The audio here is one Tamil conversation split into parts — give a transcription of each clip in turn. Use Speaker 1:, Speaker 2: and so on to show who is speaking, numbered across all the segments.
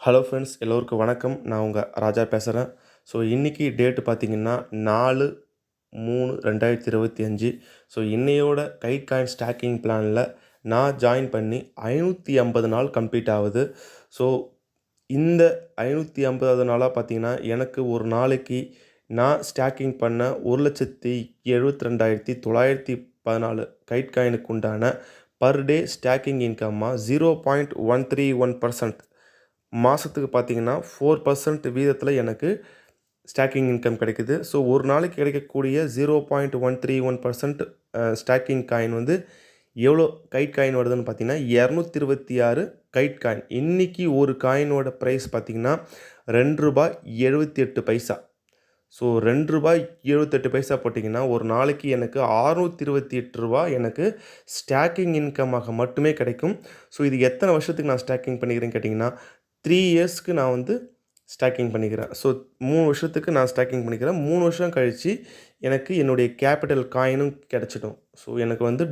Speaker 1: ஹலோ ஃப்ரெண்ட்ஸ் எல்லோருக்கும் வணக்கம். நான் உங்கள் ராஜா பேசுகிறேன் ஸோ இன்றைக்கி டேட்டு பார்த்தீங்கன்னா நாலு மூணு ரெண்டாயிரத்தி இருபத்தி அஞ்சு. ஸோ இன்னையோட கைட் காயின் ஸ்டாக்கிங் பிளானில் நான் ஜாயின் பண்ணி ஐநூற்றி ஐம்பது நாள் கம்ப்ளீட் ஆகுது. ஸோ இந்த ஐநூற்றி ஐம்பதாவது நாளாக பார்த்தீங்கன்னா எனக்கு ஒரு நாளைக்கு நான் ஸ்டாக்கிங் பண்ண ஒரு லட்சத்தி எழுபத்தி ரெண்டாயிரத்தி தொள்ளாயிரத்தி பதினாலு கைட் காயினுக்கு உண்டான per day staking இன்கம்மாக zero point one three one percent மாதத்துக்கு பார்த்தீங்கன்னா ஃபோர் பர்சன்ட் வீதத்தில் எனக்கு ஸ்டாக்கிங் இன்கம் கிடைக்குது. ஸோ ஒரு நாளைக்கு கிடைக்கக்கூடிய zero point one three one percent staking coin வந்து எவ்வளோ கைட் காயின் வருதுன்னு பார்த்தீங்கன்னா இரநூத்தி இருபத்தி ஆறு கைட் காயின் இன்றைக்கி ஒரு காயினோட ப்ரைஸ் பார்த்தீங்கன்னா ரெண்டு ரூபாய் எழுபத்தி எட்டு பைசா. ஸோ ரெண்டு ரூபாய் எழுபத்தெட்டு பைசா போட்டிங்கன்னா ஒரு நாளைக்கு எனக்கு அறுநூத்தி இருபத்தி எட்டு ரூபா எனக்கு ஸ்டாக்கிங் இன்கமாக மட்டுமே கிடைக்கும். ஸோ இது எத்தனை வருஷத்துக்கு நான் ஸ்டாக்கிங் பண்ணிக்கிறேன்னு கேட்டிங்கன்னா த்ரீ இயர்ஸ்க்கு நான் வந்து ஸ்டாக்கிங் பண்ணிக்கிறேன். ஸோ மூணு வருஷத்துக்கு நான் ஸ்டாக்கிங் பண்ணிக்கிறேன். மூணு வருஷம் கழித்து எனக்கு என்னுடைய கேபிட்டல் காயினும் கிடச்சிடும். ஸோ எனக்கு வந்து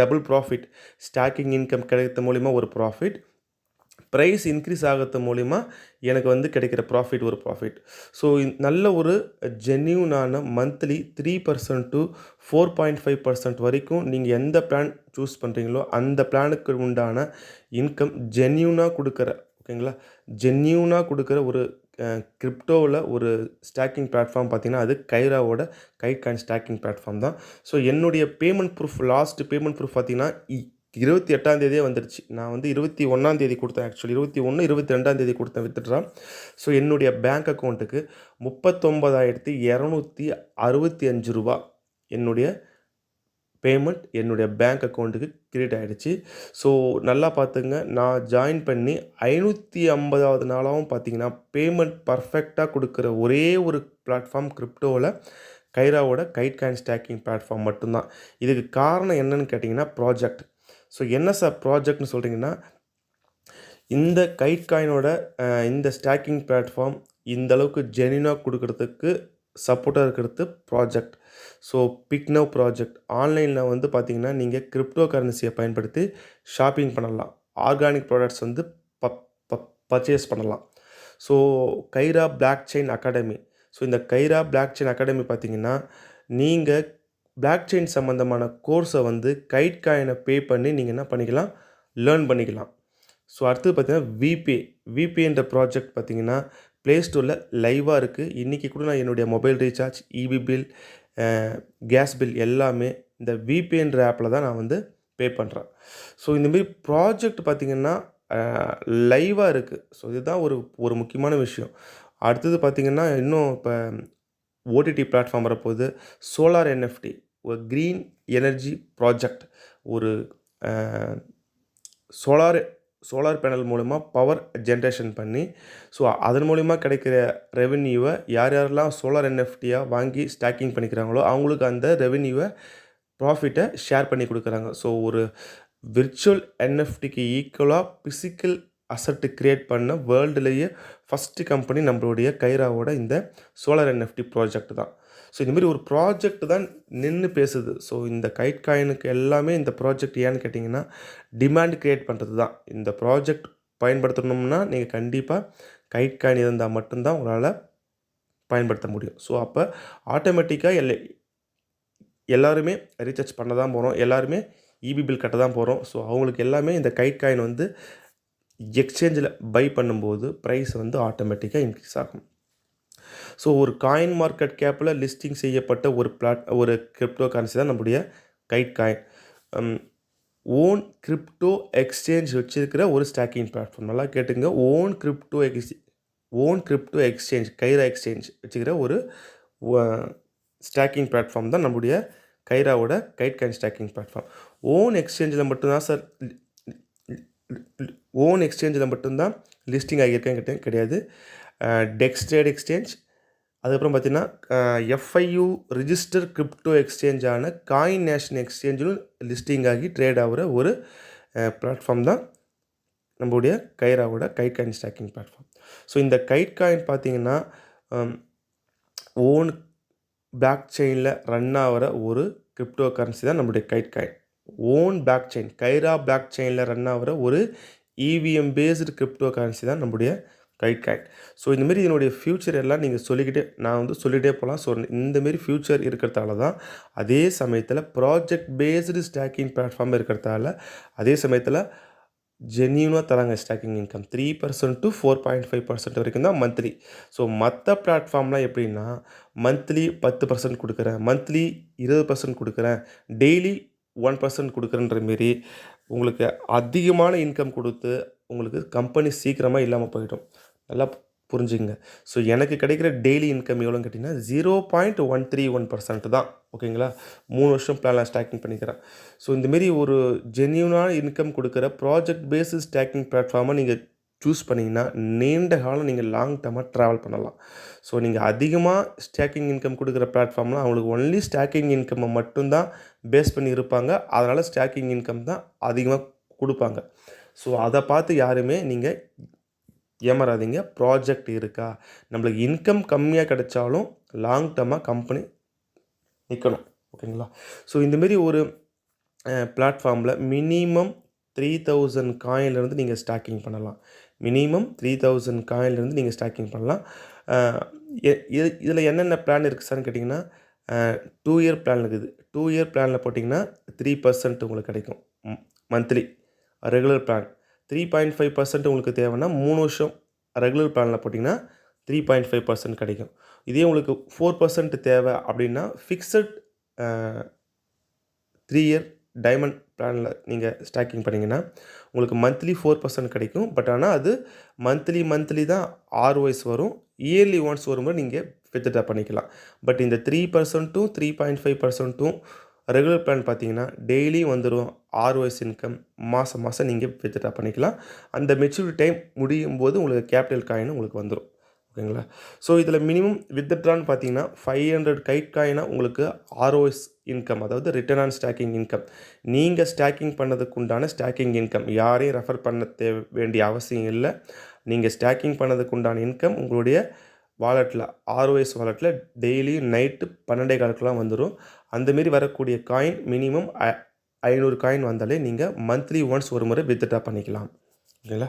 Speaker 1: டபுள் ப்ராஃபிட் ஸ்டாக்கிங் இன்கம் கிடைக்கிறது மூலிமா ஒரு ப்ராஃபிட் ப்ரைஸ் இன்க்ரீஸ் ஆகிறது மூலிமா எனக்கு வந்து கிடைக்கிற ப்ராஃபிட் ஒரு ப்ராஃபிட் ஸோ நல்ல ஒரு ஜென்யூனான monthly three percent to four point five percent வரைக்கும் நீங்கள் எந்த பிளான் சூஸ் பண்ணுறீங்களோ அந்த பிளானுக்கு உண்டான இன்கம் ஜென்யூனாக கொடுக்குற ஓகேங்களா ஜென்யூனாக கொடுக்குற ஒரு கிரிப்டோவில் ஒரு ஸ்டாக்கிங் பிளாட்ஃபார்ம் பார்த்தீங்கன்னா அது கைராவோட கை கேன் ஸ்டாக்கிங் பிளாட்ஃபார்ம் தான். ஸோ என்னுடைய payment proof last payment proof பார்த்தீங்கன்னா இருபத்தி எட்டாந்தேதியே வந்துடுச்சு நான் வந்து இருபத்தி ஒன்றாந்தேதி கொடுத்தேன் ஆக்சுவலி இருபத்தி ஒன்று இருபத்தி ரெண்டாந்தேதி கொடுத்தேன் வித்துட்றான். ஸோ என்னுடைய பேங்க் அக்கௌண்ட்டுக்கு முப்பத்தொம்பதாயிரத்தி இரநூத்தி அறுபத்தி அஞ்சு ரூபா என்னுடைய பேமெண்ட் என்னுடைய பேங்க் அக்கௌண்ட்டுக்கு கிரியேட் ஆகிடுச்சு ஸோ நல்லா பார்த்துங்க. நான் ஜாயின் பண்ணி ஐநூற்றி ஐம்பதாவது நாளாகவும் பார்த்தீங்கன்னா பேமெண்ட் பர்ஃபெக்டாக கொடுக்குற ஒரே ஒரு பிளாட்ஃபார்ம் கிரிப்டோவில் கைராவோட கைட் காயின் ஸ்டாக்கிங் பிளாட்ஃபார்ம் மட்டும்தான். இதுக்கு காரணம் என்னன்னு கேட்டிங்கன்னா ப்ராஜெக்ட் ஸோ என்ன சார் ப்ராஜெக்ட்னு சொல்கிறீங்கன்னா இந்த கைட் காயினோட இந்த ஸ்டாக்கிங் பிளாட்ஃபார்ம் இந்த அளவுக்கு ஜெனினாக கொடுக்கறதுக்கு சப்போர்ட்டாக இருக்கிறது ப்ராஜெக்ட் ஸோ பிக்னவ் ப்ராஜெக்ட். ஆன்லைனில் வந்து பார்த்திங்கன்னா நீங்கள் கிரிப்டோ கரன்சியை பயன்படுத்தி ஷாப்பிங் பண்ணலாம். ஆர்கானிக் ப்ராடக்ட்ஸ் வந்து ப ப பர்ச்சேஸ் பண்ணலாம். So Kaira blockchain academy. So இந்த கைரா பிளாக் செயின் அகாடமி பார்த்திங்கன்னா நீங்கள் பிளாக் செயின் சம்மந்தமான கோர்ஸை வந்து கைட் காயினை பே பண்ணி நீங்கள் என்ன பண்ணிக்கலாம்? லேர்ன் பண்ணிக்கலாம். ஸோ அடுத்தது பார்த்திங்கன்னா விபே விபேன்ற ப்ராஜெக்ட் பார்த்திங்கன்னா ப்ளே ஸ்டோரில் லைவாக இருக்குது இன்றைக்கி கூட நான் என்னுடைய mobile recharge EB bill gas bill எல்லாமே இந்த விபிஎன்ற ஆப்பில் தான் நான் வந்து பே பண்ணுறேன் ஸோ இந்தமாரி ப்ராஜெக்ட் பார்த்திங்கன்னா லைவாக இருக்குது ஸோ இதுதான் ஒரு ஒரு முக்கியமான விஷயம். அடுத்தது பார்த்திங்கன்னா இன்னும் இப்போ ஓடிடி பிளாட்ஃபார்ம் வரப்போகுது. சோலார் என்எஃப்டி ஒரு க்ரீன் எனர்ஜி ப்ராஜெக்ட் ஒரு சோலார் சோலார் பேனல் மூலிமா பவர் ஜென்ரேஷன் பண்ணி ஸோ அதன் மூலிமா கிடைக்கிற ரெவென்யூவை யார் யாரெல்லாம் சோலார் என்எஃப்டியாக வாங்கி ஸ்டாக்கிங் பண்ணிக்கிறாங்களோ அவங்களுக்கு அந்த ரெவென்யூவை ப்ராஃபிட்டை ஷேர் பண்ணி கொடுக்குறாங்க. ஸோ ஒரு விர்ச்சுவல் என்எஃப்டிக்கு ஈக்குவலாக ஃபிசிக்கல் அசட்டு க்ரியேட் பண்ண வேர்ல்டுலேயே ஃபஸ்ட்டு கம்பெனி நம்மளுடைய கைராவோட இந்த சோலார் என்எஃப்டி ப்ராஜெக்ட் தான். ஸோ இந்தமாரி ஒரு ப்ராஜெக்ட் தான் நின்று பேசுது. ஸோ இந்த கைட் காயினுக்கு எல்லாமே இந்த ப்ராஜெக்ட் ஏன்னு கேட்டிங்கன்னா டிமாண்ட் க்ரியேட் பண்ணுறது தான். இந்த ப்ராஜெக்ட் பயன்படுத்தணும்னா நீங்கள் கண்டிப்பாக கைட் காயின் இருந்தால் மட்டும்தான் உங்களால் பயன்படுத்த முடியும். ஸோ அப்போ ஆட்டோமேட்டிக்காக எல்லை எல்லாருமே ரீசார்ஜ் பண்ண தான் போகிறோம் எல்லாருமே இபி பில் கட்ட தான் போகிறோம் ஸோ அவங்களுக்கு எல்லாமே இந்த கைட் காயின் வந்து எக்ஸ்சேஞ்சில் பை பண்ணும்போது ப்ரைஸ் வந்து ஆட்டோமேட்டிக்காக இன்க்ரீஸ் ஆகும். ஸோ ஒரு காயின் மார்க்கெட் கேப்பில் லிஸ்டிங் செய்யப்பட்ட ஒரு பிளாட் ஒரு கிரிப்டோ கரன்சி தான் நம்முடைய Kite coin own crypto exchange வச்சுருக்கிற ஒரு ஸ்டாக்கிங் பிளாட்ஃபார்ம் நல்லா கேட்டுங்க. Own crypto ex own crypto exchange Kaira exchange வச்சுக்கிற ஒரு ஸ்டாக்கிங் பிளாட்ஃபார்ம் தான் நம்முடைய கைராவோட Kite coin staking platform own எக்ஸ்சேஞ்சில் மட்டும்தான் சார் ஓன் எக்ஸ்சேஞ்சில் மட்டும்தான் லிஸ்டிங் ஆகியிருக்கேன் கிடையாது. டெக்ஸ்டேட் எக்ஸ்சேஞ்ச் அதுக்கப்புறம் பார்த்தீங்கன்னா எஃப்ஐயூ ரிஜிஸ்டர் கிரிப்டோ எக்ஸ்சேஞ்சான காயின் நேஷன் எக்ஸ்சேஞ்சிலும் லிஸ்டிங் ஆகி ட்ரேட் ஆகிற ஒரு பிளாட்ஃபார்ம் தான் நம்மளுடைய கைராவோட Kite coin staking platform so இந்த கைட் காயின் பார்த்தீங்கன்னா ஓன் பிளாக் செயினில் ரன் ஆகிற ஒரு கிரிப்டோ கரன்சி தான் நம்மளுடைய Kite coin own back chain Kaira block செயினில் ரன் ஆகிற ஒரு இவிஎம் பேஸ்டு கிரிப்டோ கரன்சி தான் நம்முடைய கைட் கைட் ஸோ இந்தமாரி இதனுடைய ஃப்யூச்சர் எல்லாம் நீங்கள் சொல்லிக்கிட்டே நான் வந்து சொல்லிகிட்டே போகலாம் ஸோ இந்தமாரி ஃப்யூச்சர் இருக்கிறதால தான் அதே சமயத்தில் ப்ராஜெக்ட் பேஸ்டு ஸ்டாக்கிங் பிளாட்ஃபார்ம் இருக்கிறதால அதே சமயத்தில் ஜென்யூனாக தராங்க staking income three percent to four point five percent வரைக்கும் தான் மந்த்லி ஸோ மற்ற பிளாட்ஃபார்ம்லாம் எப்படின்னா மந்த்லி பத்து பர்சன்ட் கொடுக்குறேன் மந்த்லி இருபது பர்சன்ட் கொடுக்குறேன் டெய்லி ஒன் பர்சன்ட் கொடுக்குறேன்ற மாரி உங்களுக்கு அதிகமான இன்கம் கொடுத்து உங்களுக்கு கம்பெனி சீக்கிரமாக இல்லாமல் போயிடும். நல்லா புரிஞ்சுங்க ஸோ எனக்கு கிடைக்கிற டெய்லி இன்கம் எவ்வளோன்னு கேட்டிங்கன்னா zero point one three one percent தான். ஓகேங்களா மூணு வருஷம் பிளான் ஸ்டாக்கிங் பண்ணிக்கிறேன். ஸோ இந்தமாரி ஒரு ஜென்யூனான இன்கம் கொடுக்குற ப்ராஜெக்ட் பேஸு ஸ்டாக்கிங் பிளாட்ஃபார்மை நீங்கள் சூஸ் பண்ணிங்கன்னா நீண்ட காலம் நீங்கள் லாங் டேர்மாக ட்ராவல் பண்ணலாம். ஸோ நீங்கள் அதிகமாக ஸ்டாக்கிங் இன்கம் கொடுக்குற பிளாட்ஃபார்ம்லாம் அவங்களுக்கு ஒன்லி ஸ்டாக்கிங் இன்கம்மை மட்டும்தான் பேஸ் பண்ணி இருப்பாங்க. அதனால் ஸ்டாக்கிங் இன்கம் தான் அதிகமாக கொடுப்பாங்க. ஸோ அதை பார்த்து யாருமே நீங்கள் ஏமாறாதீங்க. ப்ராஜெக்ட் இருக்கா? நம்மளுக்கு இன்கம் கம்மியாக கிடைச்சாலும் லாங் டர்மாக கம்பெனி நிற்கணும் ஓகேங்களா? ஸோ இந்தமாரி ஒரு பிளாட்ஃபார்மில் மினிமம் த்ரீ தௌசண்ட் காயின்லேருந்து நீங்கள் ஸ்டாக்கிங் பண்ணலாம். மினிமம் த்ரீ தௌசண்ட் காயின்லேருந்து நீங்கள் ஸ்டாக்கிங் பண்ணலாம். இது இதில் என்னென்ன பிளான் இருக்குது சார்னு கேட்டிங்கன்னா டூ இயர் பிளான் இருக்குது. டூ இயர் பிளானில் போட்டிங்கன்னா த்ரீ பர்சன்ட் உங்களுக்கு கிடைக்கும். Monthly regular plan three point five percent உங்களுக்கு தேவைன்னா மூணு வருஷம் ரெகுலர் பிளானில் போட்டிங்கன்னா த்ரீ பாயிண்ட் ஃபைவ் பர்சன்ட் கிடைக்கும். இதே உங்களுக்கு ஃபோர் பர்சன்ட் தேவை அப்படின்னா ஃபிக்ஸட் த்ரீ இயர் டைமண்ட் பிளானில் நீங்கள் ஸ்டாக்கிங் பண்ணிங்கன்னா உங்களுக்கு மந்த்லி ஃபோர் பர்சன்ட் கிடைக்கும். பட் ஆனால் அது மந்த்லி மந்த்லி தான் ஆர்ஒய்ஸ் வரும். இயர்லி ஒன்ஸ் வரும்போது நீங்கள் வித்ட்ரா பண்ணிக்கலாம். பட் இந்த த்ரீ பர்சன்ட்டும் த்ரீ பாயிண்ட் ஃபைவ் பர்சன்ட்டும் ரெகுலர் பிளான் பார்த்தீங்கன்னா டெய்லியும் வந்துடும் ஆர்ஓஎஸ் இன்கம் மாதம் மாதம் நீங்கள் வித்ட்ரா பண்ணிக்கலாம். அந்த மெச்சூரிட்டி டைம் முடியும் போது உங்களுக்கு கேபிட்டல் காயின் உங்களுக்கு வந்துடும் ஓகேங்களா? ஸோ இதில் மினிமம் வித்ட்ரான்னு பார்த்தீங்கன்னா ஃபைவ் ஹண்ட்ரட் கைட் காயினாக உங்களுக்கு ஆர்ஓஎஸ் இன்கம் அதாவது ரிட்டர்ன் ஆன் ஸ்டாக்கிங் இன்கம் நீங்கள் ஸ்டாக்கிங் பண்ணதுக்கு உண்டான ஸ்டாக்கிங் இன்கம் யாரையும் ரெஃபர் பண்ண தே வேண்டிய அவசியம் இல்லை. நீங்கள் ஸ்டாக்கிங் பண்ணதுக்கு உண்டான இன்கம் உங்களுடைய வாலெட்டில் ஆர்ஓஎஸ் வாலெட்டில் டெய்லியும் நைட்டு பன்னெண்டே காலுக்கெலாம் வந்துடும் அந்தமாரி வரக்கூடிய காயின் மினிமம் ஐநூறு காயின் வந்தாலே நீங்கள் மந்த்லி ஒன்ஸ் ஒரு முறை வித்ட்ரா பண்ணிக்கலாம். ஓகேங்களா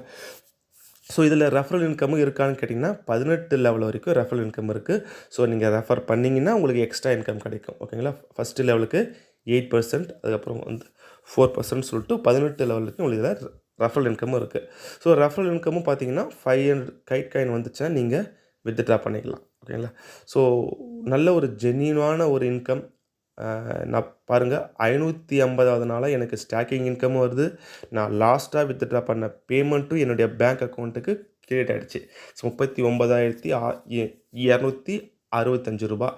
Speaker 1: ஸோ இதில் ரெஃபரல் இன்கமும் இருக்கான்னு கேட்டிங்கன்னா பதினெட்டு லெவல் வரைக்கும் ரெஃபரல் இன்கம் இருக்குது ஸோ நீங்கள் ரெஃபர் பண்ணிங்கன்னா உங்களுக்கு எக்ஸ்ட்ரா இன்கம் கிடைக்கும். ஓகேங்களா? ஃபஸ்ட்டு லெவலுக்கு எயிட் பர்சன்ட் அதுக்கப்புறம் வந்து ஃபோர் பர்சன்ட் சொல்லிட்டு பதினெட்டு லெவலுக்கு உங்களுக்கு இதில் ரெஃபரல் இன்கமும் இருக்குது ஸோ ரெஃபரல் இன்கமும் பார்த்தீங்கன்னா ஃபைவ் ஹண்ட்ரட் கைட் காயின் வந்துச்சுன்னா நீங்கள் வித்ட்ரா பண்ணிக்கலாம். ஓகேங்களா? ஸோ நல்ல ஒரு ஜென்யூனான ஒரு இன்கம் நான் பாருங்கள் ஐநூற்றி ஐம்பதாவது நாளாக எனக்கு ஸ்டாக்கிங் இன்கமும் வருது. நான் லாஸ்ட்டாக வித்ட்ரா பண்ண பேமெண்ட்டும் என்னுடைய பேங்க் அக்கௌண்ட்டுக்கு கிரியேட் ஆகிடுச்சு ஸோ முப்பத்தி ஒம்பதாயிரத்தி இரநூத்தி அறுபத்தஞ்சு ரூபா.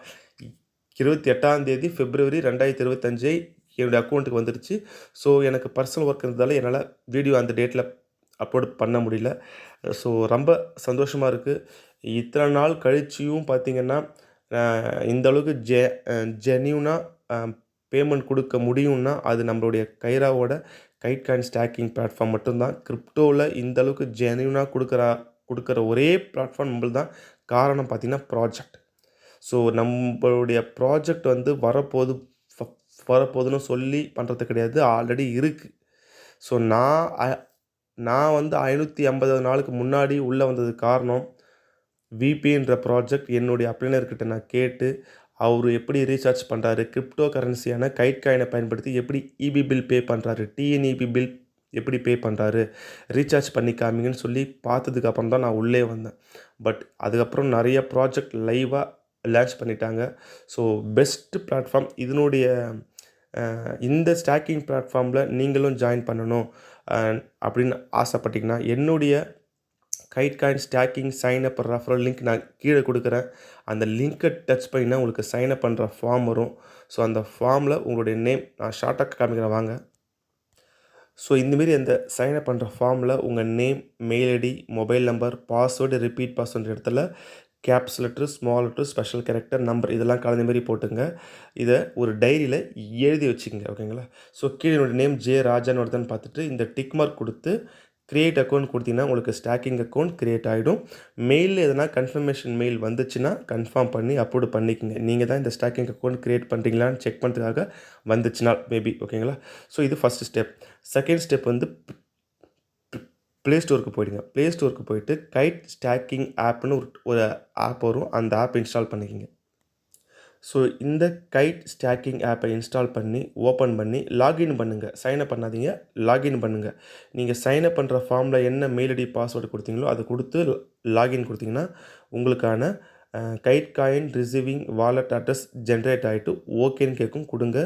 Speaker 1: இருபத்தி எட்டாம் தேதி பிப்ரவரி ரெண்டாயிரத்தி இருபத்தஞ்சை என்னுடைய அக்கௌண்ட்டுக்கு வந்துடுச்சு ஸோ எனக்கு பர்சனல் ஒர்க் இருந்ததால் என்னால் வீடியோ அந்த டேட்டில் அப்லோட் பண்ண முடியல. ஸோ ரொம்ப சந்தோஷமாக இருக்குது இத்தனை நாள் கழிச்சியும் பார்த்திங்கன்னா இந்த அளவுக்கு ஜெ ஜென்யூனாக பேமெண்ட் கொடுக்க முடியும்னா அது நம்மளுடைய கைராவோட கைட் காயின் ஸ்டாக்கிங் பிளாட்ஃபார்ம் மட்டும்தான். கிரிப்டோவில் இந்த அளவுக்கு ஜென்யூனாக கொடுக்குறா கொடுக்குற ஒரே பிளாட்ஃபார்ம் நம்மளது தான் காரணம் பார்த்திங்கன்னா ப்ராஜெக்ட் ஸோ நம்மளுடைய ப்ராஜெக்ட் வந்து வரப்போது வரப்போகுதுன்னு சொல்லி பண்ணுறது கிடையாது. ஆல்ரெடி இருக்குது ஸோ நான் நான் வந்து ஐநூற்றி ஐம்பது நாளுக்கு முன்னாடி உள்ளே வந்தது காரணம் விபின்ற ப்ராஜெக்ட் என்னுடைய அப்ளைனர்கிட்ட நான் கேட்டு அவர் எப்படி ரீசார்ஜ் பண்ணுறாரு கிரிப்டோ கரன்சியான கைட் காயினை பயன்படுத்தி எப்படி இபி பில் பே பண்ணுறாரு டிஎன்இபி பில் எப்படி பே பண்ணுறாரு ரீசார்ஜ் பண்ணி காமிங்கன்னு சொல்லி பார்த்ததுக்கப்புறம் தான் நான் உள்ளே வந்தேன். பட் அதுக்கப்புறம் நிறைய ப்ராஜெக்ட் லைவாக லான்ச் பண்ணிட்டாங்க. ஸோ பெஸ்ட் பிளாட்ஃபார்ம் இதனுடைய இந்த ஸ்டாக்கிங் பிளாட்ஃபார்மில் நீங்களும் ஜாயின் பண்ணணும் அப்படின்னு ஆசைப்பட்டிங்கன்னா என்னுடைய Kite coin staking sign up referral link நான் கீழே கொடுக்குறேன். அந்த லிங்க்கை டச் பண்ணினா உங்களுக்கு சைன் அப் பண்ணுற ஃபார்ம் வரும். ஸோ அந்த ஃபார்மில் உங்களுடைய நேம் நான் ஷார்ட்டாக காமிக்கிறேன் வாங்க. ஸோ இந்தமாரி அந்த சைன் அப் பண்ணுற ஃபார்மில் உங்கள் name mail ID mobile number password repeat password இடத்துல caps letter small letter special character number இதெல்லாம் கலந்த மாதிரி போட்டுங்க. இதை ஒரு டைரியில் எழுதி வச்சுக்கோங்க ஓகேங்களா ஸோ கீழே என்னோடய நேம் ஜே ராஜான்னு ஒருத்தன் பார்த்துட்டு இந்த டிக் மார்க் கொடுத்து க்ரியேட் அக்கௌண்ட் கொடுத்தீங்கன்னா உங்களுக்கு ஸ்டாக்கிங் அக்கௌண்ட் க்ரியேட் ஆகிடும் மெயிலில் எதனா கன்ஃபர்மேஷன் மெயில் வந்துச்சுன்னா கன்ஃபார்ம் பண்ணி அப்லோடு பண்ணிக்கோங்க. நீங்கள் தான் இந்த ஸ்டாக்கிங் அக்கௌண்ட் க்ரியேட் பண்ணுறீங்களான்னு செக் பண்ணுறதுக்காக வந்துச்சுன்னா மேபி ஓகேங்களா ஸோ இது ஃபஸ்ட்டு ஸ்டெப் செகண்ட் ஸ்டெப் வந்து ப்ளே ஸ்டோருக்கு போயிடுங்க. ப்ளே ஸ்டோருக்கு போயிட்டு கைட் ஸ்டாக்கிங் ஆப்னு ஒரு ஒரு ஆப் வரும். அந்த ஆப் இன்ஸ்டால் பண்ணிக்கிங்க. ஸோ இந்த கைட் ஸ்டாக்கிங் ஆப்பை இன்ஸ்டால் பண்ணி ஓப்பன் பண்ணி லாகின் பண்ணுங்கள் சைன்அப் பண்ணாதீங்க லாகின் பண்ணுங்கள் நீங்கள் சைன்அப் பண்ணுற ஃபார்மில் என்ன மெயில் ஐடி பாஸ்வேர்டு கொடுத்தீங்களோ அதை கொடுத்து லாகின் கொடுத்தீங்கன்னா உங்களுக்கான Kite coin receiving wallet address generate ஆகிட்டு ஓகேன்னு கேட்கும் கொடுங்க.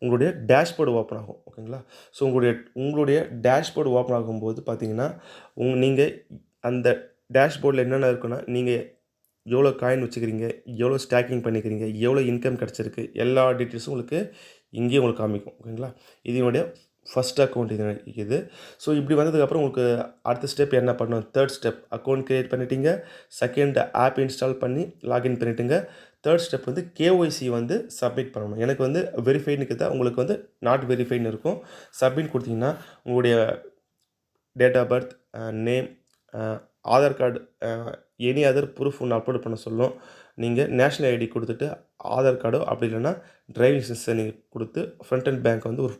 Speaker 1: உங்களுடைய டேஷ்போர்டு ஓப்பன் ஆகும் ஓகேங்களா ஸோ உங்களுடைய உங்களுடைய டேஷ்போர்டு ஓப்பன் ஆகும்போது பார்த்தீங்கன்னா உங் நீங்கள் அந்த டேஷ்போர்டில் என்னென்ன இருக்குன்னா நீங்கள் எவ்வளோ காயின் வச்சுக்கிறீங்க எவ்வளோ ஸ்டாக்கிங் பண்ணிக்கிறீங்க எவ்வளோ இன்கம் கிடச்சிருக்கு எல்லா டீட்டெயில்ஸும் உங்களுக்கு இங்கேயே உங்களுக்கு காமிக்கும் ஓகேங்களா இதனுடைய ஃபஸ்ட் அக்கௌண்ட் இது இது. ஸோ இப்படி வந்ததுக்கப்புறம் உங்களுக்கு அடுத்த ஸ்டெப் என்ன பண்ணணும்? தேர்ட் ஸ்டெப் அக்கௌண்ட் க்ரியேட் பண்ணிட்டீங்க. செகண்ட் ஆப் இன்ஸ்டால் பண்ணி லாகின் பண்ணிவிட்டுங்க தேர்ட் ஸ்டெப் வந்து கேஒய்சி வந்து சப்மிட் பண்ணணும். எனக்கு வந்து வெரிஃபைடுன்னு தான் உங்களுக்கு வந்து நாட் வெரிஃபைடுன்னு இருக்கும். சப்மிட் கொடுத்தீங்கன்னா உங்களுடைய date of birth name Aadhaar card any other proof ஒன்று அப்லோட் பண்ண சொல்லும். நீங்கள் நேஷ்னல் ஐடி கொடுத்துட்டு ஆதார் கார்டோ அப்படி இல்லைன்னா டிரைவிங் லைசன்ஸை நீங்கள் கொடுத்து ஃப்ரண்ட் அண்ட் பேங்க் வந்து ஒரு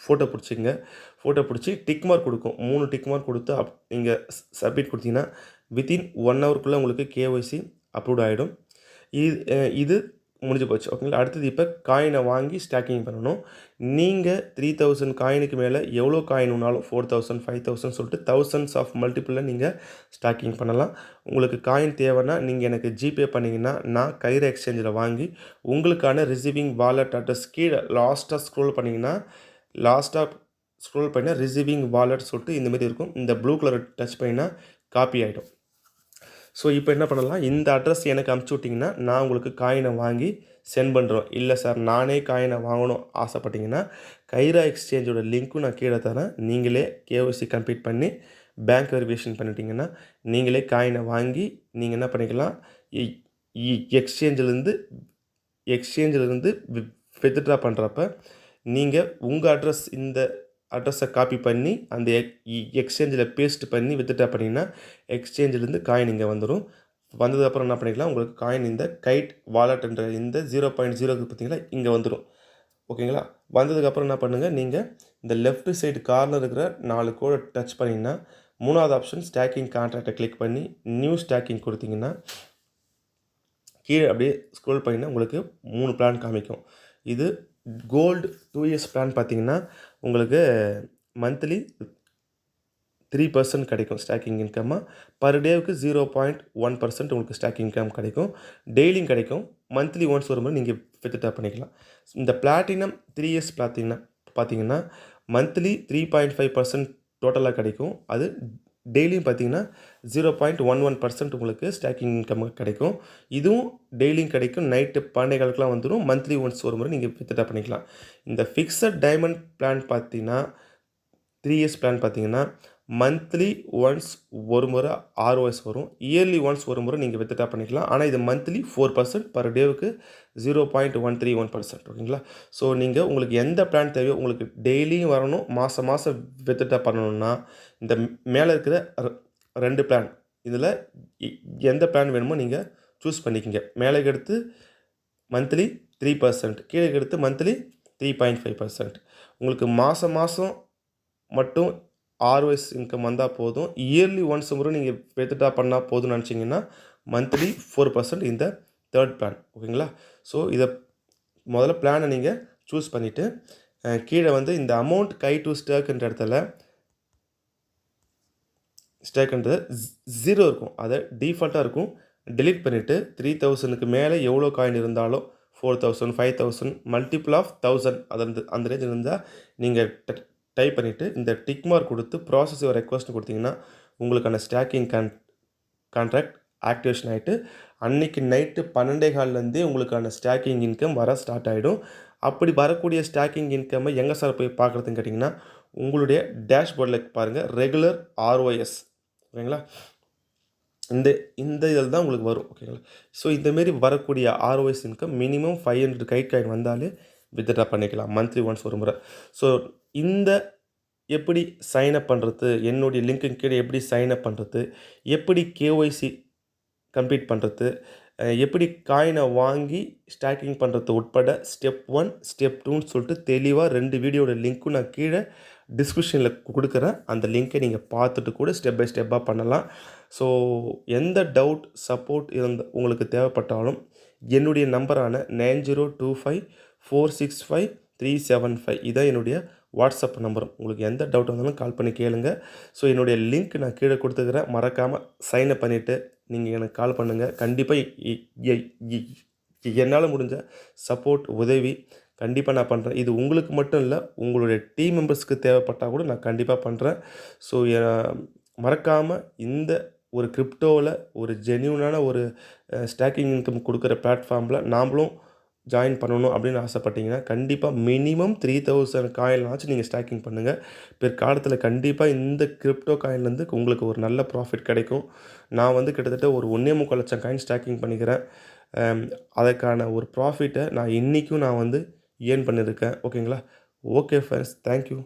Speaker 1: ஃபோட்டோ பிடிச்சிங்க ஃபோட்டோ பிடிச்சி டிக் மார்க் கொடுக்கும். மூணு டிக் மார்க் கொடுத்து அப் நீங்கள் சப்மிட் கொடுத்தீங்கன்னா வித்தின் ஒன் ஹவருக்குள்ளே உங்களுக்கு கேஒய்சி அப்ரூவ் ஆகிடும் இது இது முடிஞ்சு போச்சு. ஓகேங்களா? அடுத்தது இப்போ காயினை வாங்கி ஸ்டாக்கிங் பண்ணணும். நீங்கள் த்ரீ தௌசண்ட் காயினுக்கு மேலே எவ்வளோ காயின் வேணாலும் ஃபோர் தௌசண்ட் ஃபைவ் தௌசண்ட் சொல்லிட்டு தௌசண்ட்ஸ் ஆஃப் மல்டிப்பிளில் நீங்கள் ஸ்டாக்கிங் பண்ணலாம். உங்களுக்கு காயின் தேவைன்னா நீங்கள் எனக்கு ஜிபே பண்ணிங்கன்னா நான் கயிறு எக்ஸ்சேஞ்சில் வாங்கி உங்களுக்கான ரிசீவிங் வாலெட் அட்ரஸ் கீழே லாஸ்ட்டாக ஸ்க்ரோல் பண்ணிங்கன்னா லாஸ்ட்டாக ஸ்க்ரோல் பண்ணால் ரிசீவிங் வாலெட் சொல்லிட்டு இந்தமாதிரி இருக்கும். இந்த ப்ளூ கலர் டச் பண்ணினா காப்பி ஆகிடும் ஸோ இப்போ என்ன பண்ணலாம்? இந்த அட்ரஸ் எனக்கு அமுச்சு விட்டிங்கன்னா நான் உங்களுக்கு காயினை வாங்கி சென்ட் பண்ணுறோம் இல்லை சார் நானே காயினை வாங்கணும் ஆசைப்பட்டீங்கன்னா கைரா எக்ஸ்சேஞ்சோட லிங்க்கும் நான் கீழே தரேன். நீங்களே கேஒசி கம்ப்ளீட் பண்ணி பேங்க் வெரிஃபிகேஷன் பண்ணிட்டீங்கன்னா நீங்களே காயினை வாங்கி நீங்கள் என்ன பண்ணிக்கலாம்? எக்ஸ்சேஞ்சிலேருந்து எக்ஸ்சேஞ்சிலேருந்து வித்ட்ரா பண்ணுறப்ப நீங்கள் உங்கள் அட்ரஸ் இந்த அட்ரஸை காப்பி பண்ணி அந்த எக்ஸ்சேஞ்சில் பேஸ்ட் பண்ணி வித்துட்டா பண்ணிங்கன்னா எக்ஸ்சேஞ்சிலேருந்து காயின் இங்கே வந்துடும் வந்ததுக்கப்புறம் என்ன பண்ணிக்கலாம் உங்களுக்கு காயின் இந்த கைட் வாலெட்ன்ற இந்த ஜீரோ பாயிண்ட் ஜீரோக்கு பார்த்தீங்களா இங்கே வந்துடும் ஓகேங்களா வந்ததுக்கப்புறம் என்ன பண்ணுங்கள் நீங்கள் இந்த லெஃப்ட் சைடு கார்னர் இருக்கிற நாலு கோடை டச் பண்ணிங்கன்னா மூணாவது ஆப்ஷன் ஸ்டாக்கிங் கான்ட்ராக்டை கிளிக் பண்ணி நியூ ஸ்டாக்கிங் கொடுத்தீங்கன்னா கீழே அப்படியே ஸ்க்ரோல் பண்ணிங்கன்னா உங்களுக்கு மூணு பிளான் காமிக்கும். இது கோல்டு டூ இயர்ஸ் பிளான் பார்த்தீங்கன்னா உங்களுக்கு மந்த்லி த்ரீ பர்சன்ட் கிடைக்கும் ஸ்டாக்கிங் இன்கம்மாக பர் டேவுக்கு ஜீரோ பாயிண்ட் ஒன் பர்சன்ட் உங்களுக்கு ஸ்டாக்கிங் இன்கம் கிடைக்கும். டெய்லியும் கிடைக்கும். மந்த்லி ஒன்ஸ் வரும்போது நீங்கள் வித்ட்ரா பண்ணிக்கலாம். இந்த பிளாட்டினம் த்ரீ இயர்ஸ் பார்த்தீங்கன்னா பார்த்தீங்கன்னா monthly three point five percent டோட்டலாக கிடைக்கும். அது டெய்லியும் பார்த்தீங்கன்னா zero point one one percent உங்களுக்கு ஸ்டாக்கிங் இன்கம் கிடைக்கும். இதுவும் டெய்லியும் கிடைக்கும். நைட்டு பன்னெண்டு காலக்கெலாம் வந்துடும் மந்த்லி ஒன்ஸ் ஒரு முறை நீங்கள் வித்ட்ரா பண்ணிக்கலாம். இந்த ஃபிக்ஸட் டைமண்ட் பிளான் பார்த்தீங்கன்னா த்ரீ இயர்ஸ் பிளான் பார்த்தீங்கன்னா மந்த்லி ஒன்ஸ் ஒரு முறை ஆர்ஓஎஸ் வரும். இயர்லி ஒன்ஸ் ஒரு முறை நீங்கள் வித்ட்ரா பண்ணிக்கலாம். ஆனால் இது மந்த்லி ஃபோர் பர்சன்ட் பர் டேவுக்கு zero point one three one percent ஓகேங்களா ஸோ நீங்கள் உங்களுக்கு எந்த பிளான் தேவையோ உங்களுக்கு டெய்லியும் வரணும். மாதம் மாதம் வித்ட்ரா பண்ணணும்னா இந்த மேலே இருக்கிற ரெண்டு பிளான் இதில் எந்த பிளான் வேணுமோ நீங்கள் சூஸ் பண்ணிக்கங்க. மேலே எடுத்து மந்த்லி த்ரீ பர்சன்ட் கீழே எடுத்து monthly three point five percent உங்களுக்கு மாதம் மாதம் மட்டும் ஆர்வைஸ் இன்கம் வந்தால் போதும். இயர்லி ஒன்ஸ் முறை நீங்கள் வித்ட்ரா பண்ணால் போதும்னு நினச்சிங்கன்னா மந்த்லி ஃபோர் பர்சன்ட் இந்த தேர்ட் பிளான் ஓகேங்களா ஸோ இதை முதல்ல பிளானை நீங்கள் சூஸ் பண்ணிவிட்டு கீழே வந்து இந்த அமௌண்ட் கை டு ஸ்டேக்குன்ற இடத்துல ஸ்டேக்குன்றது ஜீரோ இருக்கும். அதை டீஃபால்ட்டாக இருக்கும். delete பண்ணிவிட்டு த்ரீ தௌசண்ட்க்கு மேலே எவ்வளோ காயின் இருந்தாலும் four thousand five thousand multiple of thousand அது அந்த அந்த ரேஞ்ச் இருந்தால் நீங்கள் டைப் பண்ணிவிட்டு இந்த டிக் மார்க் கொடுத்து ப்ராசஸ் ஒரு ரெக்வஸ்ட் கொடுத்தீங்கன்னா உங்களுக்கான ஸ்டாக்கிங் கான் கான்ட்ராக்ட் ஆக்டிவேஷன் ஆகிட்டு அன்னைக்கு நைட்டு பன்னெண்டே கால்லேருந்தே உங்களுக்கான ஸ்டாக்கிங் இன்கம் வர ஸ்டார்ட் ஆகிடும் அப்படி வரக்கூடிய ஸ்டாக்கிங் இன்கம்மை எங்கே சார் போய் பார்க்குறதுன்னு கேட்டிங்கன்னா உங்களுடைய டேஷ்போர்டில் பாருங்கள் ரெகுலர் ஆர்ஒஎஸ் ஓகேங்களா? இந்த இந்த இதில் தான் உங்களுக்கு வரும். ஓகேங்களா? ஸோ இந்தமாரி வரக்கூடிய ROS income minimum five hundred Kite coin வந்தாலே வித்ட்ரா பண்ணிக்கலாம். மந்த்லி ஒன்ஸ் ஒரு முறை. ஸோ இந்த எப்படி சைன் அப் பண்ணுறது என்னுடைய லிங்க்கு கீழே எப்படி சைன் அப் பண்ணுறது எப்படி கேஒய்சி கம்ப்ளீட் பண்ணுறது எப்படி காயினை வாங்கி ஸ்டாக்கிங் பண்ணுறது உட்பட ஸ்டெப் ஒன் ஸ்டெப் டூன்னு சொல்லிட்டு தெளிவாக ரெண்டு வீடியோட லிங்க்கும் நான் கீழே டிஸ்கிரிப்ஷனில் கொடுக்குறேன். அந்த லிங்க்கை நீங்கள் பார்த்துட்டு கூட ஸ்டெப் பை ஸ்டெப்பாக பண்ணலாம். ஸோ எந்த டவுட் சப்போர்ட் இருந்த உங்களுக்கு தேவைப்பட்டாலும் என்னுடைய நம்பரான nine zero two five four six five three seven five இதான் என்னுடைய வாட்ஸ்அப் நம்பரும் உங்களுக்கு எந்த டவுட் வந்தாலும் கால் பண்ணி கேளுங்க. ஸோ என்னுடைய லிங்க் நான் கீழே கொடுத்துக்கிறேன். மறக்காமல் சைன் அப் பண்ணிவிட்டு நீங்கள் எனக்கு கால் பண்ணுங்கள் கண்டிப்பாக என்னால் முடிஞ்ச சப்போர்ட் உதவி கண்டிப்பாக நான் பண்ணுறேன் இது உங்களுக்கு மட்டும் இல்லை உங்களுடைய டீம் மெம்பர்ஸ்க்கு தேவைப்பட்டால் கூட நான் கண்டிப்பாக பண்ணுறேன் ஸோ மறக்காமல் இந்த ஒரு கிரிப்டோவில் ஒரு ஜென்யூனான ஒரு ஸ்டாக்கிங் இன்கம் கொடுக்குற பிளாட்ஃபார்மில் நாமளும் ஜாயின் பண்ணணும் அப்படின்னு ஆசைப்பட்டீங்கன்னா கண்டிப்பாக மினிமம் த்ரீ தௌசண்ட் காயினாச்சும் நீங்கள் ஸ்டாக்கிங் பண்ணுங்கள் பிற்காலத்தில் கண்டிப்பாக இந்த கிரிப்டோ காயின்லேருந்து உங்களுக்கு ஒரு நல்ல ப்ராஃபிட் கிடைக்கும். நான் வந்து கிட்டத்தட்ட ஒரு ஒன்றே முக்கால் லட்சம் காயின் ஸ்டாக்கிங் பண்ணிக்கிறேன். அதற்கான ஒரு ப்ராஃபிட்டை நான் இன்றைக்கும் நான் வந்து ஏர்ன் பண்ணியிருக்கேன். ஓகேங்களா ஓகே ஃப்ரெண்ட்ஸ் தேங்க்யூ